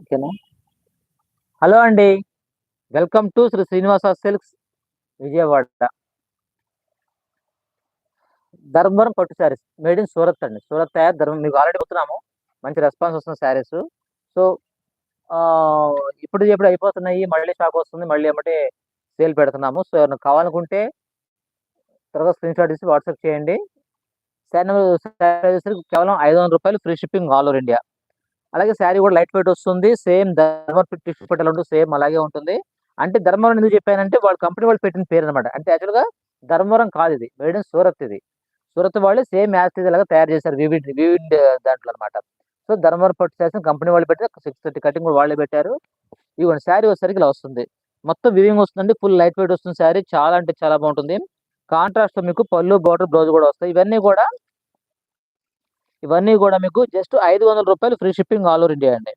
ఓకేనా? హలో అండి. Welcome to Shri Srinivasa silks Vijayawada. Dharmavaram పట్టు శారీస్ మేడ్ ఇన్ సూరత్ అండి. సూరత్ తయారు ధర్మం. మీకు ఆల్రెడీ వస్తున్నాము మంచి రెస్పాన్స్ వస్తుంది శారీస్. సో ఇప్పుడు ఎప్పుడు అయిపోతున్నాయి. మళ్ళీ షాప్ వస్తుంది. మళ్ళీ ఏమంటే సేల్ పెడుతున్నాము. సో ఎవరైనా కావాలనుకుంటే త్వరగా స్క్రీన్ షాట్ తీసి వాట్సాప్ చేయండి. శారీ నెంబర్ కేవలం ఐదు వందల రూపాయలు free shipping all over India అలాగే శారీ కూడా లైట్ వెయిట్ వస్తుంది. సేమ్ ధర్మవరం టిష్యూ పట్టలు ఉంటుంది సేమ్ అలాగే ఉంటుంది. అంటే ధర్మవరం ఎందుకు చెప్పానంటే వాళ్ళ కంపెనీ వాళ్ళు పెట్టిన పేరు అనమాట అంటే యాక్చువల్గా ధర్మవరం కాదు ఇది. మేడ్ ఇన్ సూరత్ ఇది. సూరత్ వాళ్ళు సేమ్ యాజ్ లాగా తయారు చేశారు. వివిడ్ వివిడ్ దాంట్లో అనమాట సో ధర్మవరం పట్టు చేసిన కంపెనీ వాళ్ళు పెట్టారు సిక్స్ థర్టీ కటింగ్ కూడా వాళ్ళే పెట్టారు. ఇవ్వండి శారీ వచ్చేసరికి ఇలా వస్తుంది. మొత్తం వివింగ్ వస్తుంది ఫుల్ లైట్ వెయిట్ వస్తుంది శారీ. చాలా అంటే చాలా బాగుంటుంది. కాంట్రాస్ట్ మీకు పళ్ళు బార్డర్ బ్లౌజ్ కూడా వస్తాయి. ఇవన్నీ కూడా ఇవన్నీ కూడా మీకు జస్ట్ ఐదు వందల రూపాయలు free shipping all over India అండి.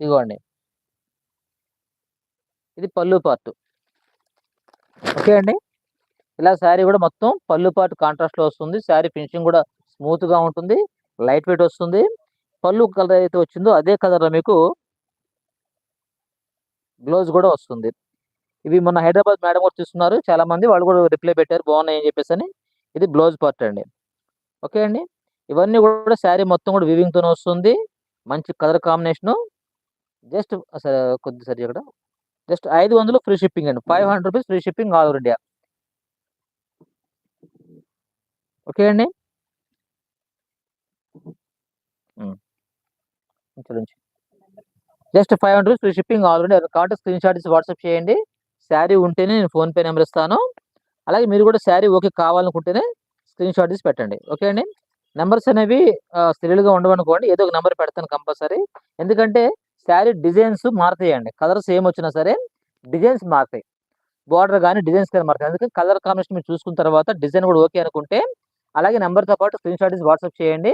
ఇదిగోండి. ఇది పళ్ళు పార్ట్. ఓకే అండి? ఇలా శారీ కూడా మొత్తం పళ్ళు పార్ట్ కాంట్రాస్ట్లో వస్తుంది. శారీ ఫినిషింగ్ కూడా స్మూత్గా ఉంటుంది. లైట్ వెయిట్ వస్తుంది. పళ్ళు కలర్ అయితే వచ్చిందో అదే కలర్లో మీకు బ్లౌజ్ కూడా వస్తుంది. ఇవి మొన్న హైదరాబాద్ మేడం కూడా చూస్తున్నారు చాలా మంది వాళ్ళు కూడా రిప్లై పెట్టారు. బాగున్నాయి అని చెప్పేసి అని. ఇది బ్లౌజ్ పార్ట్ అండి. ఓకే అండి? ఇవన్నీ కూడా శారీ మొత్తం కూడా వివింగ్ తోనే వస్తుంది. మంచి కలర్ కాంబినేషన్ జస్ట్ కొద్ది సరి ఇక్కడ. జస్ట్ ఐదు వందలు ఫ్రీ షిప్పింగ్ అండి. Five hundred rupees free shipping all over India okay అండి? Just five hundred free shipping all India కాబట్టి స్క్రీన్ షాట్ ఇచ్చి వాట్సాప్ చేయండి. శారీ ఉంటేనే నేను ఫోన్పే నెంబర్ ఇస్తాను. అలాగే మీరు కూడా శారీ ఓకే కావాలనుకుంటేనే స్క్రీన్ షాట్ తీసి పెట్టండి. ఓకే అండి? నెంబర్స్ అనేవి స్త్రీలుగా ఉండవనుకోండి ఏదో ఒక నెంబర్ పెడతాను కంపల్సరీ. ఎందుకంటే శారీ డిజైన్స్ మారుతాయండి. కలర్స్ సేమ్ వచ్చినా సరే డిజైన్స్ మారుతాయి. బార్డర్ కానీ డిజైన్స్ కానీ మారుతాయి. అందుకే కలర్ కాంబినేషన్ మీరు చూసుకున్న తర్వాత డిజైన్ కూడా ఓకే అనుకుంటే అలాగే నెంబర్తో పాటు స్క్రీన్ షాట్ తీసి వాట్సాప్ చేయండి.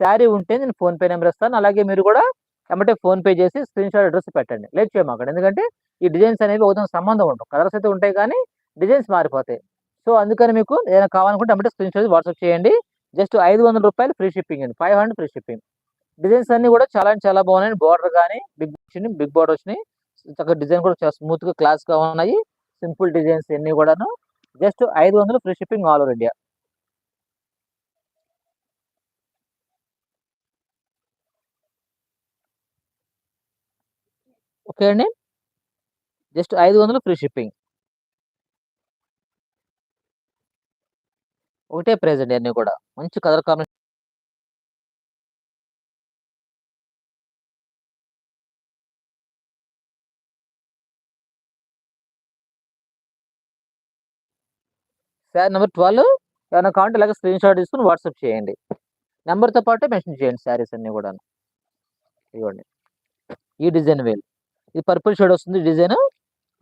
శారీ ఉంటే నేను ఫోన్పే నెంబర్ ఇస్తాను. అలాగే మీరు కూడా ఏమంటే ఫోన్పే చేసి స్క్రీన్ షాట్ అడ్రస్ పెట్టండి. లేట్ చేయమాకండి. ఎందుకంటే ఈ డిజైన్స్ అనేవి ఒకదాని సంబంధం ఉండవు. కలర్స్ అయితే ఉంటాయి కానీ డిజైన్స్ మారిపోతాయి. సో అందుకని మీకు ఏదైనా కావాలనుకుంటే అంటే స్క్రీన్ షాట్ వాట్సాప్ చేయండి. జస్ట్ ఐదు వందల రూపాయలు ఫ్రీ షిప్పింగ్ అండి. Five hundred free shipping. Designs అన్ని కూడా చాలా చాలా బాగున్నాయి బార్డర్ కానీ బిగ్ వచ్చింది బిగ్ బార్డర్ వచ్చినాయి. చక్కగా డిజైన్ కూడా చాలా స్మూత్గా క్లాస్గా ఉన్నాయి. సింపుల్ డిజైన్స్ అన్ని కూడాను. జస్ట్ ఐదు వందలు free shipping all over India. Okay అండి. జస్ట్ ఐదు వందలు ఫ్రీ షిప్పింగ్. ఒకటే ప్రైజ్ అండి అన్ని కూడా. మంచి colour combination sir number twelve. ఏమైనా కావాలంటే ఇలాగ స్క్రీన్ షాట్ తీసుకుని వాట్సాప్ చేయండి. నెంబర్తో పాటు మెన్షన్ చేయండి శారీస్ అన్ని కూడా ఇవ్వండి ఈ డిజైన్ వేలు. ఇది పర్పుల్ షేడ్ వస్తుంది డిజైన్.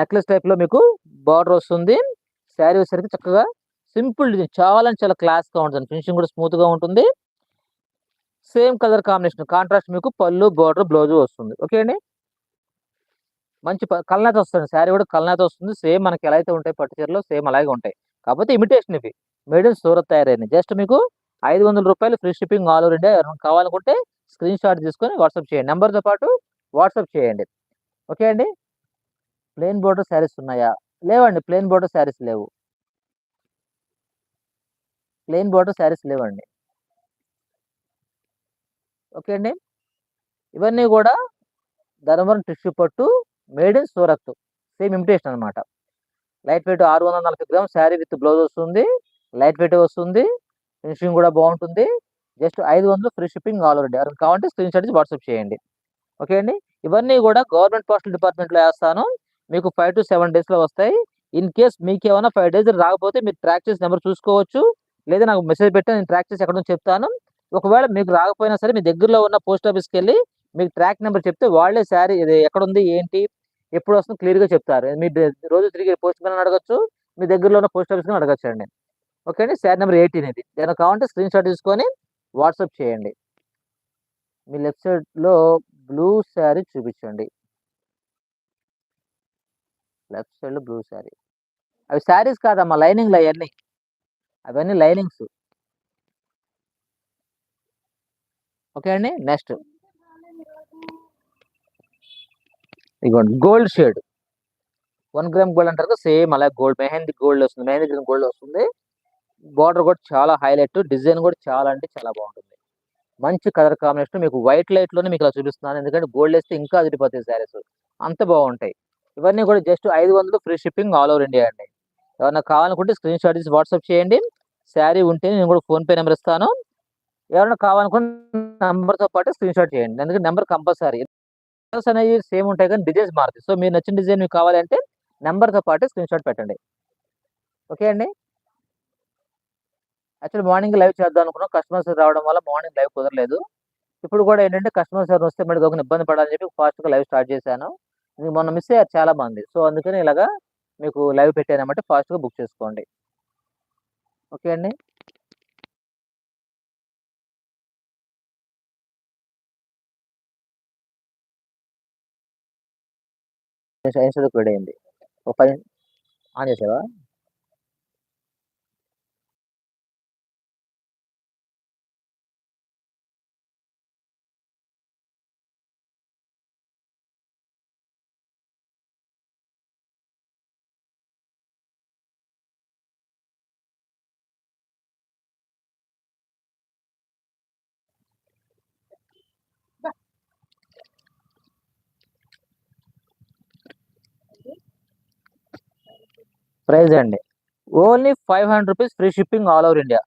నెక్లెస్ టైప్లో మీకు బార్డర్ వస్తుంది. శారీ వచ్చేసరికి చక్కగా సింపుల్ డిజైన్ చాలా చాలా క్లాస్గా ఉంటుంది ఫినిషింగ్ కూడా స్మూత్గా ఉంటుంది. సేమ్ కలర్ కాంబినేషన్ కాంట్రాస్ట్ మీకు పళ్ళు బోర్డర్ బ్లౌజ్ వస్తుంది. ఓకే అండి? మంచి కల్నాథ్ వస్తుంది. శారీ కూడా కల్నాథ్ వస్తుంది. సేమ్ మనకి ఎలా అయితే ఉంటాయి పట్టు చీరలో సేమ్ అలాగే ఉంటాయి. కాకపోతే ఇమిటేషన్ ఇవి. మేడ్ ఇన్ సూరత్ తయారైంది. జస్ట్ మీకు ఐదు వందల రూపాయలు free shipping all over India కావాలనుకుంటే స్క్రీన్ షాట్ తీసుకొని వాట్సాప్ చేయండి. నెంబర్తో పాటు వాట్సాప్ చేయండి. ఓకే అండి? ప్లెయిన్ బోర్డర్ శారీస్ ఉన్నాయా? లేవండి. ప్లెయిన్ బోర్డర్ శారీస్ లేవు. ప్లెయిన్ బోర్డర్ శారీస్ లేవండి. ఓకే అండి. ఇవన్నీ కూడా ధర్మవరం టిష్యూ పట్టు made in Surat. Same imitation అనమాట లైట్ వెయిట్ ఆరు వందల నలభై గ్రామ్ శారీ విత్ బ్లౌజ్ వస్తుంది. లైట్ వెయిట్ వస్తుంది. ఫినిషింగ్ కూడా బాగుంటుంది. జస్ట్ ఐదు వందలు ఫ్రీ షిప్పింగ్ ఆల్ ఓవర్ ఎవరికి కావాలంటే స్క్రీన్ షాట్ వాట్సాప్ చేయండి. ఓకే అండి. ఇవన్నీ కూడా గవర్నమెంట్ పోస్టల్ డిపార్ట్మెంట్లో వేస్తాను. మీకు ఫైవ్ టు సెవెన్ డేస్లో వస్తాయి. ఇన్ కేస్ మీకు ఏమైనా ఫైవ్ డేస్ రాకపోతే మీరు ట్రాక్ చేసి నెంబర్ చూసుకోవచ్చు. లేదా నాకు మెసేజ్ పెట్టి నేను ట్రాక్ చేసి ఎక్కడో చెప్తాను. ఒకవేళ మీకు రాకపోయినా సరే మీ దగ్గరలో ఉన్న పోస్ట్ ఆఫీస్కి వెళ్ళి మీకు ట్రాక్ నెంబర్ చెప్తే వాళ్ళే శారీ ఇది ఎక్కడ ఉంది ఏంటి ఎప్పుడు వస్తుంది క్లియర్గా చెప్తారు. మీ రోజు తిరిగి పోస్ట్ మ్యాన్ అడగచ్చు మీ దగ్గరలో ఉన్న పోస్ట్ ఆఫీస్ అడగచ్చు అండి. ఓకే అండి? శారీ నెంబర్ ఎయిటీన్ ఇది. నేను కావాలంటే స్క్రీన్ షాట్ తీసుకొని వాట్సాప్ చేయండి. మీ లెఫ్ట్ సైడ్లో బ్లూ శారీ చూపించండి. లెఫ్ట్ సైడ్లో బ్లూ శారీ అవి శారీస్ కాదమ్మా లైనింగ్లు అవన్నీ. అవన్నీ లైనింగ్స్. ఓకే అండి నెక్స్ట్. ఇదిగోండి gold shade. One gram gold అంటారు కదా సేమ్ అలా గోల్డ్ మెహందీ గోల్డ్ వస్తుంది మెహందీ గ్రీన్ గోల్డ్ వస్తుంది. బార్డర్ కూడా చాలా హైలైట్ డిజైన్ కూడా చాలా అంటే చాలా బాగుంటుంది. మంచి కలర్ కాంబినేషన్ మీకు వైట్ లైట్లోనే మీకు ఇలా చూపిస్తున్నాను ఎందుకంటే గోల్డ్ వేస్తే ఇంకా అదిరిపోతాయి శారీస్. అంత బాగుంటాయి. ఇవన్నీ కూడా జస్ట్ ఐదు వందలు free shipping all over India అండి. ఎవరైనా కావాలనుకుంటే స్క్రీన్ షాట్ తీసి వాట్సాప్ చేయండి. శారీ ఉంటే నేను కూడా ఫోన్ పే నెంబర్ ఇస్తాను. ఎవరైనా కావాలనుకున్న నెంబర్తో పాటు స్క్రీన్ షాట్ చేయండి. ఎందుకంటే నెంబర్ కంపల్సరీ. కలర్స్ అనేవి సేమ్ ఉంటాయి కానీ డిజైన్స్ మారుతాయి. సో మీరు నచ్చిన డిజైన్ మీకు కావాలంటే నెంబర్తో పాటు స్క్రీన్ షాట్ పెట్టండి. ఓకే అండి? యాక్చువల్ మార్నింగ్ లైవ్ చేద్దాం అనుకున్నాం. కస్టమర్స్ రావడం వల్ల మార్నింగ్ లైవ్ కుదరలేదు. ఇప్పుడు కూడా ఏంటంటే కస్టమర్స్ ఎవరు వస్తే మళ్ళీ ఒక ఇబ్బంది పడాలని చెప్పి ఫాస్ట్గా లైవ్ స్టార్ట్ చేశాను. మొన్న మిస్ అయ్యారు చాలా మంది. సో అందుకని ఇలాగా మీకు లైవ్ పెట్టానమాట ఫాస్ట్గా బుక్ చేసుకోండి. ఓకే అండి. సైన్స్ కూడా అయింది ఒక పది ఆన్ చేసావా? ప్రైస్ అండి. Only five hundred rupees free shipping all over India.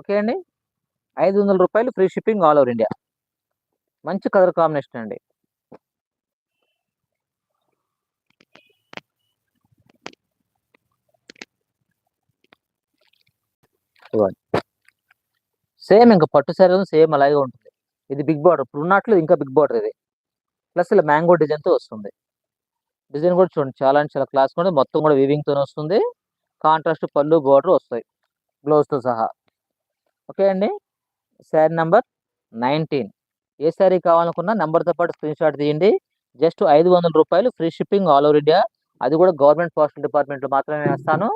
Okay అండి? ఐదు వందల రూపాయలు free shipping all over India. మంచి కలర్ కాంబినేషన్ అండి. సేమ్ ఇంకా పట్టు శారీ సేమ్ అలాగే ఉంటుంది. ఇది బిగ్ బార్డర్. ఇప్పుడు ఉన్నట్లు ఇంకా బిగ్ బార్డర్ ఇది. ప్లస్ ఇలా మ్యాంగో డిజైన్తో వస్తుంది. డిజైన్ కూడా చూడండి. చాలా అంటే చాలా క్లాస్ కూడా మొత్తం కూడా వీవింగ్ వస్తుంది. కాంట్రాస్ట్ పళ్ళు బోర్డర్ వస్తాయి. గ్లౌస్తో సహా. ఓకే అండి. శారీ నెంబర్ నైన్టీన్ ఏ శారీ కావాలనుకున్నా నెంబర్తో పాటు స్క్రీన్ షాట్ తీయండి. జస్ట్ ఐదు వందల రూపాయలు free shipping all over India అది కూడా గవర్నమెంట్ పోస్టల్ డిపార్ట్మెంట్లో మాత్రమే వేస్తాను.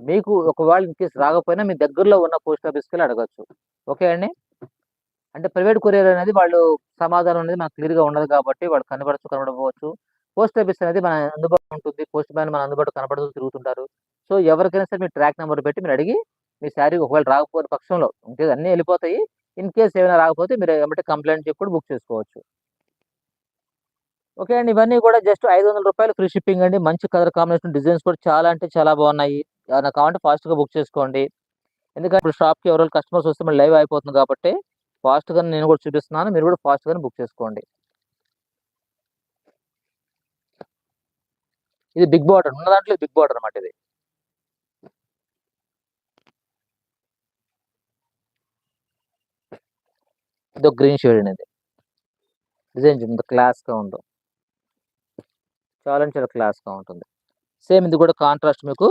మీకు ఒకవేళ ఇన్ కేసు రాకపోయినా మీ దగ్గరలో ఉన్న పోస్ట్ ఆఫీస్కి వెళ్ళి అడగచ్చు. ఓకే అండి. అంటే ప్రైవేట్ కొరియర్ అనేది వాళ్ళు సమాధానం అనేది మనకు క్లియర్గా ఉండదు కాబట్టి వాళ్ళు కనబడచ్చు కనబడకపోవచ్చు. పోస్ట్ ఆఫీస్ అనేది మన అందుబాటులో ఉంటుంది. పోస్ట్ మ్యాన్ మన అందుబాటులో కనబడుతూ తిరుగుతుంటారు. సో ఎవరికైనా సరే మీ ట్రాక్ నెంబర్ పెట్టి మీరు అడిగి మీ శారీ ఒకవేళ రాకపోతే పక్షంలో ఇంకే అన్నీ వెళ్ళిపోతాయి. ఇన్ కేస్ ఏమైనా రాకపోతే మీరు ఏమంటే కంప్లైంట్ చెప్పి కూడా బుక్ చేసుకోవచ్చు. ఓకే అండి. ఇవన్నీ కూడా జస్ట్ ఐదు వందల రూపాయలు ఫ్రీ షిప్పింగ్ అండి. మంచి కలర్ కాంబినేషన్ డిజైన్స్ కూడా చాలా అంటే చాలా బాగున్నాయి. ఏమైనా కావాలంటే ఫాస్ట్గా బుక్ చేసుకోండి. ఎందుకంటే ఇప్పుడు షాప్కి ఎవరైనా కస్టమర్స్ వస్తే మళ్ళీ లైవ్ అయిపోతుంది కాబట్టి ఫాస్ట్గా నేను కూడా చూపిస్తున్నాను. మీరు కూడా ఫాస్ట్గానే బుక్ చేసుకోండి. ఇది బిగ్ బార్డర్. ఉన్న దాంట్లో బిగ్ బార్డర్ అనమాట ఇది. ఇది గ్రీన్ షేడ్ అనేది. డిజైన్ చూడండి క్లాస్గా ఉందో చాలా చాలా క్లాస్గా ఉంటుంది. సేమ్ ఇది కూడా కాంట్రాస్ట్ మీకు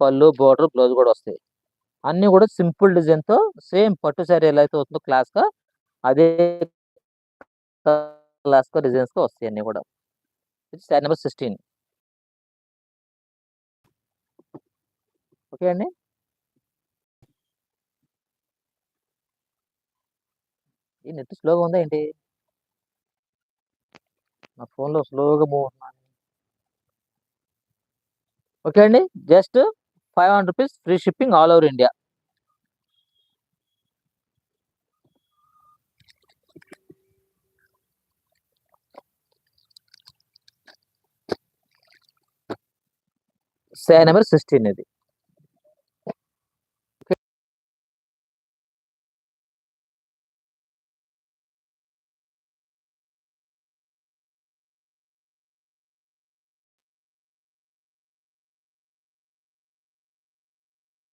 పళ్ళు బోర్డర్ బ్లౌజ్ కూడా వస్తాయి. అన్నీ కూడా సింపుల్ డిజైన్తో సేమ్ పట్టు శారీ ఎలా అయితే వస్తుందో క్లాస్గా అదే క్లాస్గా డిజైన్స్గా వస్తాయి అన్నీ కూడా. ఇది శారీ నెంబర్ సిక్స్టీన్. ఓకే అండి. ఈ నెట్ స్లోగా ఉందా ఏంటి? నా ఫోన్లో స్లోగా మూవ్ అవుతున్నాను ఓకే అండి. Just five hundred rupees free shipping all over India. Sari number sixteen ఇది.